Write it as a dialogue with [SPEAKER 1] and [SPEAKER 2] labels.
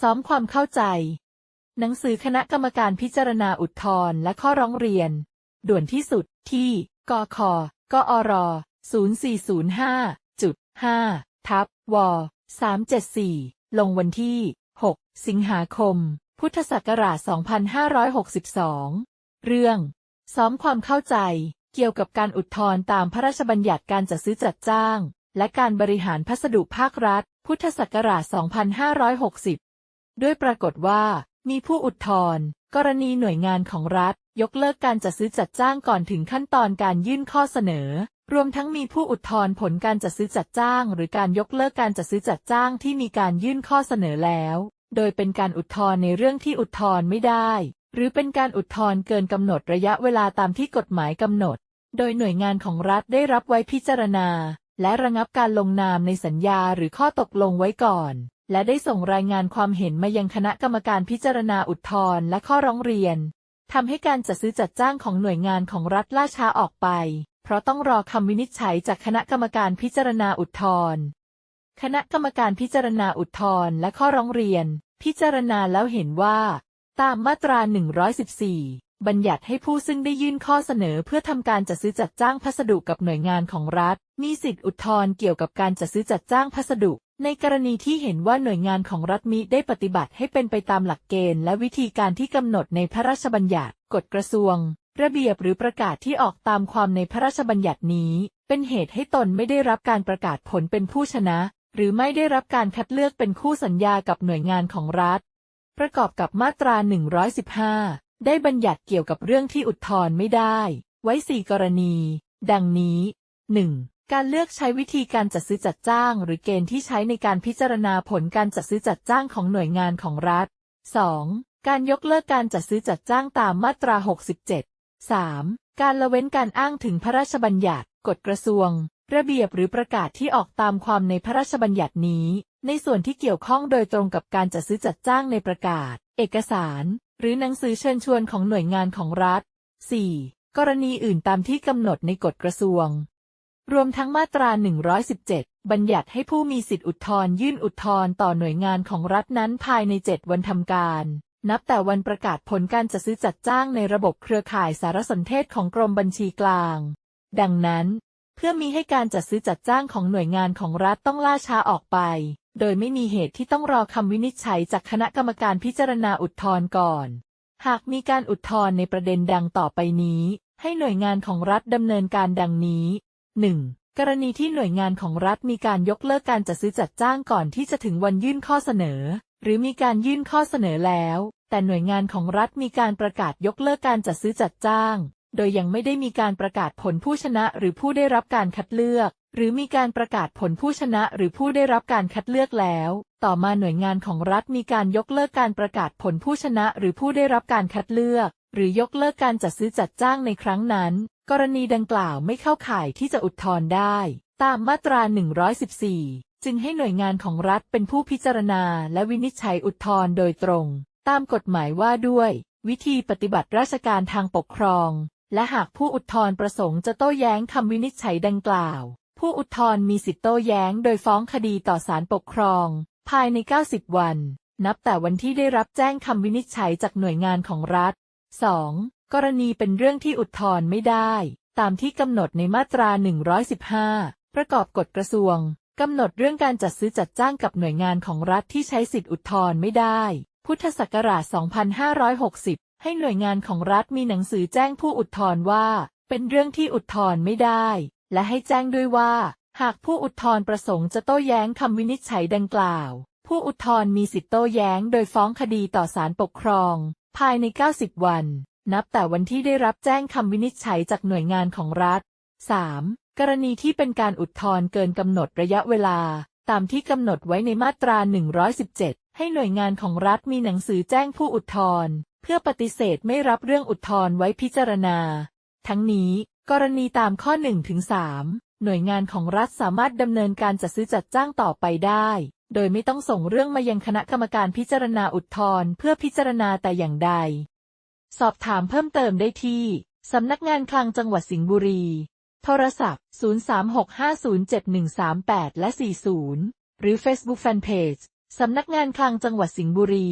[SPEAKER 1] ซ้อมความเข้าใจ หนังสือคณะกรรมการพิจารณาอุทธรณ์และข้อร้องเรียน ด่วนที่สุดที่ กคกอร0405.5ทับว374 ลงวันที่ 6 สิงหาคม พุทธศักราช 2562 เรื่อง ซ้อมความเข้าใจ เกี่ยวกับการอุทธรณ์ตามพระราชบัญญัติการจัดซื้อจัดจ้าง และการบริหารพัสดุภาครัฐ พุทธศักราช 2560 ด้วยปรากฏว่ามีผู้อุทธรณ์กรณีหน่วยงานของรัฐ ยกเลิกการจัดซื้อจัดจ้างก่อนถึงขั้นตอนการยื่นข้อเสนอ รวมทั้งมีผู้อุทธรณ์ผลการจัดซื้อจัดจ้าง หรือการยกเลิกการจัดซื้อจัดจ้างที่มีการยื่นข้อเสนอแล้ว โดยเป็นการอุทธรณ์ในเรื่องที่อุทธรณ์ไม่ได้ หรือเป็นการอุทธรณ์เกินกำหนดระยะเวลาตามที่กฎหมายกำหนด โดยหน่วยงานของรัฐได้รับไว้พิจารณา และระงับการลงนามในสัญญาหรือข้อตกลงไว้ก่อน และได้ส่งรายงานความเห็นมายังคณะกรรมการพิจารณาอุทธรณ์และข้อร้องเรียนทำให้การจัดซื้อจัดจ้างของหน่วยงานของรัฐล่าช้าออกไป เพราะต้องรอคำวินิจฉัยจากคณะกรรมการพิจารณาอุทธรณ์คณะกรรมการพิจารณาอุทธรณ์และข้อร้องเรียน พิจารณาแล้วเห็นว่า ตามมาตรา 114 บัญญัติให้ผู้ซึ่งได้ยื่นข้อเสนอเพื่อทำการจัดซื้อจัดจ้างพัสดุกับหน่วยงานของรัฐ มีสิทธิอุทธรณ์เกี่ยวกับการจัดซื้อจัดจ้างพัสดุ ในกรณีที่เห็นว่าหน่วยงานของรัฐมิได้ปฏิบัติให้เป็นไปตามหลักเกณฑ์และวิธีการที่กำหนดในพระราชบัญญัติกฎกระทรวง ระเบียบหรือประกาศที่ออกตามความในพระราชบัญญัตินี้ เป็นเหตุให้ตนไม่ได้รับการประกาศผลเป็นผู้ชนะ หรือไม่ได้รับการคัดเลือกเป็นคู่สัญญากับหน่วยงานของรัฐ ประกอบกับมาตรา 115 ได้บัญญัติเกี่ยวกับเรื่องที่อุทธรณ์ไม่ได้ ไว้สี่กรณี ดังนี้ 1. การเลือกใช้วิธีการจัดซื้อจัดจ้าง หรือเกณฑ์ที่ใช้ในการพิจารณาผลการจัดซื้อจัดจ้างของหน่วยงานของรัฐ 2. การยกเลิกการจัดซื้อจัดจ้างตามมาตรา 67 3. การละเว้นการอ้างถึงพระราชบัญญัติ กฎกระทรวง ระเบียบหรือประกาศที่ออกตามความในพระราชบัญญัตินี้ ในส่วนที่เกี่ยวข้องโดยตรงกับการจัดซื้อจัดจ้างในประกาศ เอกสาร หรือหนังสือเชิญชวนของหน่วยงานของรัฐ 4. กรณีอื่นตามที่กำหนดในกฎกระทรวง รวมทั้งมาตรา 117 บัญญัติให้ผู้มีสิทธิอุทธรยื่นอุทธรต่อหน่วยงานของรัฐนั้นภายใน 7 วันทำการ นับแต่วันประกาศผลการจัดซื้อจัดจ้างในระบบเครือข่ายสารสนเทศของกรมบัญชีกลาง ดังนั้น เพื่อมีให้การจัดซื้อจัดจ้างของหน่วยงานของรัฐต้องล่าช้าออกไป โดยไม่มีเหตุที่ต้องรอคำวินิจฉัยจากคณะกรรมการพิจารณาอุทธรก่อน หากมีการอุทธรในประเด็นดังต่อไปนี้ ให้หน่วยงานของรัฐดำเนินการดังนี้ 1. กรณีที่หน่วยงานของรัฐมีการยกเลิกการจัดซื้อจัดจ้างก่อนที่จะถึงวันยื่นข้อเสนอ หรือมีการยื่นข้อเสนอแล้ว แต่หน่วยงานของรัฐมีการประกาศยกเลิกการจัดซื้อจัดจ้าง โดยยังไม่ได้มีการประกาศผลผู้ชนะหรือผู้ได้รับการคัดเลือก หรือมีการประกาศผลผู้ชนะหรือผู้ได้รับการคัดเลือกแล้ว ต่อมาหน่วยงานของรัฐมีการยกเลิกการประกาศผลผู้ชนะหรือผู้ได้รับการคัดเลือกหรือยกเลิกการจัดซื้อจัดจ้างในครั้งนั้น กรณีดังกล่าวไม่เข้าข่ายที่จะอุทธรณ์ได้ ตามมาตรา 114 จึงให้หน่วยงานของรัฐเป็นผู้พิจารณาและวินิจฉัยอุทธรณ์โดยตรง ตามกฎหมายว่าด้วย วิธีปฏิบัติราชการทางปกครอง และหากผู้อุทธรณ์ประสงค์จะโต้แย้งคำวินิจฉัยดังกล่าว ผู้อุทธรณ์มีสิทธิโต้แย้งโดยฟ้องคดีต่อศาลปกครอง ภายใน 90 วัน นับแต่วันที่ได้รับแจ้งคำวินิจฉัยจากหน่วยงานของรัฐ 2. กรณีเป็นเรื่องที่อุทธรณ์ไม่ได้ ตามที่กำหนดในมาตรา 115 ประกอบกฎกระทรวงกำหนดเรื่องการจัดซื้อจัดจ้างกับหน่วยงานของรัฐที่ใช้สิทธิอุทธรณ์ไม่ได้ พุทธศักราช 2560 ให้หน่วยงานของรัฐมีหนังสือแจ้งผู้อุทธรณ์ว่า เป็นเรื่องที่อุทธรณ์ไม่ได้ และให้แจ้งด้วยว่า หากผู้อุทธรณ์ประสงค์จะโต้แย้งคำวินิจฉัยดังกล่าว ผู้อุทธรณ์มีสิทธิโต้แย้งโดยฟ้องคดีต่อศาลปกครอง ภายใน 90 วัน นับแต่วันที่ได้รับแจ้งคำวินิจฉัยจากหน่วยงานของรัฐ 3. กรณีที่เป็นการอุทธรณ์เกินกำหนดระยะเวลา ตามที่กำหนดไว้ในมาตรา 117 ให้หน่วยงานของรัฐมีหนังสือแจ้งผู้อุทธรณ์เพื่อปฏิเสธไม่รับเรื่องอุทธรณ์ไว้พิจารณา ทั้งนี้ กรณีตามข้อ1ถึง3หน่วยงานของรัฐสามารถดำเนินการจัดซื้อจัดจ้างต่อไปได้ โดยไม่ต้องส่งเรื่องมายังคณะกรรมการพิจารณาอุทธรณ์เพื่อพิจารณาแต่อย่างใด สอบถามเพิ่มเติมได้ที่ สำนักงานคลังจังหวัดสิงห์บุรี โทรศัพท์ 036507138 และ 40 หรือ Facebook Fanpage สำนักงานคลังจังหวัดสิงห์บุรี